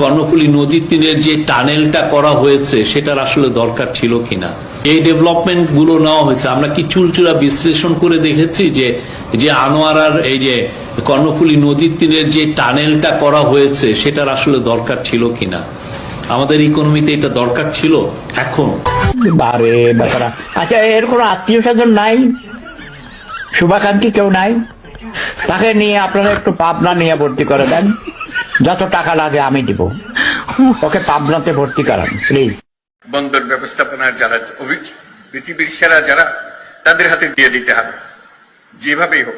কর্ণফুলী নদীর তীরের যে টানেলটা করা হয়েছে, সেটার আসলে দরকার ছিল কিনা? এই ডেভেলপমেন্টগুলো নেওয়া হয়েছে। আমরা কি চুলচুরা বিশ্লেষণ করে দেখেছি যে যে আনোয়ারার এই যে কর্ণফুলী নদীর তীরের যে টানেলটা করা হয়েছে, সেটার আসলে দরকার ছিল কিনা? আমাদের ইকোনমিতে এটা দরকার ছিল এখন। বারে বেচারা আচ্ছা এর কোনো আত্মীয় স্বজন নাই? শুভাকাঙ্ক্ষী কেউ নাই? তাকে নিয়ে আপনারা একটু পাবনা নিয়ে ভর্তি করে দেন। যত টাকা লাগে আমি দিব। ওকে পাবনাতে ভর্তি করান প্লিজ বন্দর ব্যবস্থাপনার যারা পৃথিবীর সেরা যারা, তাদের হাতে দিয়ে দিতে হবে। যেভাবেই হোক।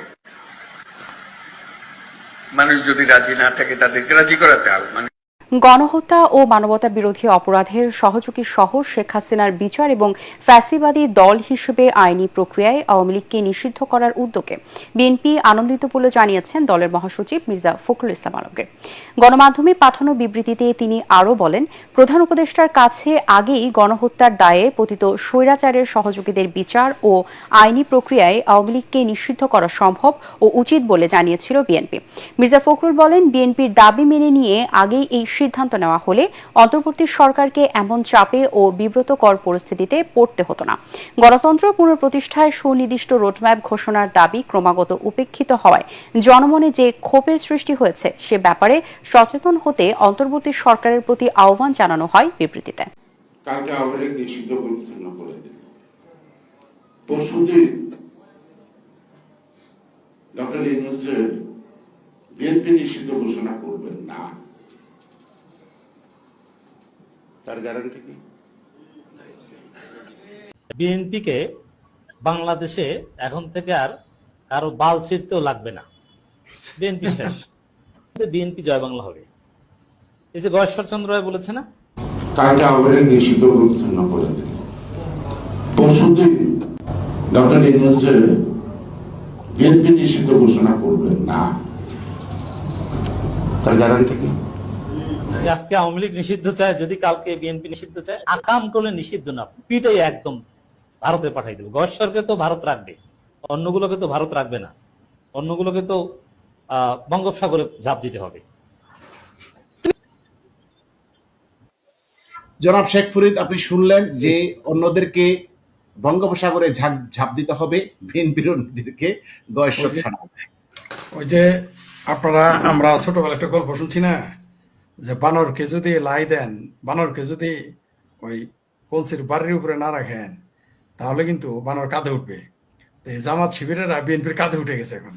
মানুষ যদি রাজি না থাকে, তাদেরকে রাজি করাতে হবে। মানে গণহত্যা ও মানবতা বিরোধী অপরাধের সহযোগী সহ শেখ হাসিনার বিচার এবং ফ্যাসিবাদী দল হিসেবে আইনি প্রক্রিয়ায় আওয়ামী লীগকে নিষিদ্ধ করার উদ্যোগে বিএনপি আনন্দিত বলে জানিয়েছেন দলের মহাসচিব মির্জা ফখরুল ইসলাম আলমগীর। গণমাধ্যমে পাঠানো বিবৃতিতে তিনি আরও বলেন, প্রধান উপদেষ্টার কাছে আগেই গণহত্যার দায়ে পতিত স্বৈরাচারের সহযোগীদের বিচার ও আইনি প্রক্রিয়ায় আওয়ামী লীগকে নিষিদ্ধ করা সম্ভব ও উচিত বলে জানিয়েছিল বিএনপি। মির্জা ফখরুল বলেন, বিএনপির দাবি মেনে নিয়ে আগেই এই সিদ্ধান্ত নেওয়া হলে অন্তর্বর্তী সরকারকে এমন চাপে ও বিব্রতকর পরিস্থিতিতে পড়তে হতো না। গণতন্ত্র পুনঃপ্রতিষ্ঠায় সুনির্দিষ্ট রোডম্যাপ ঘোষণার দাবি ক্রমাগত উপেক্ষিত হওয়ায় জনমনে যে ক্ষোভের সৃষ্টি হয়েছে সে ব্যাপারে সচেতন হতে অন্তর্বর্তী সরকারের প্রতি আহ্বান জানানো হয় বিবৃতিতে। ডক্টর ইনুজে বিএনপি নিষিদ্ধ ঘোষণা করবেন না। তার গ্যারান্টি কি? বিএনপিকে বাংলাদেশে এখন থেকে আর কারও বাল ছিঁড়তেও লাগবে না। বিএনপি শেষ। বিএনপি জয় বাংলা হবে। এই যে গয়েশ্বরচন্দ্র রায় বলেছে না? আওয়ামী লীগ নিষিদ্ধ পরিচ্ছন্ন করে দিল পরশুদিন ডক্টর ইনুজে বিএনপি নিষিদ্ধ ঘোষণা করবেন না তার গ্যারান্টি কি? আজকে আওয়ামী লীগ নিষিদ্ধ চায় যদি কালকে বিএনপি নিষিদ্ধ চায় আকাম করলে নিষিদ্ধ না। পিটাই একদম ভারতে পাঠাই দেবে। তো ভারত রাখবে অন্যগুলোকে তো ভারত রাখবে না। অন্যগুলোকে তো বঙ্গোপসাগরে ঝাঁপ দিতে হবে। জনাব শেখ ফরিদ আপনি শুনলেন যে অন্যদেরকে বঙ্গোপসাগরে ঝাঁপ ঝাঁপ দিতে হবে ভিন বিরোধীদেরকে গয়েশ্বর ছাড়া। ওই যে আপনারা আমরা ছোটবেলা একটা গল্প শুনছি না? যে বানরকে যদি লাই দেন, বানরকে যদি ওই কলসির বাড়ির উপরে না রাখেন, তাহলে কিন্তু বানর কাঁধে উঠবে। এই জামাত শিবিরেরা বিএনপির কাঁধে উঠে গেছে এখন।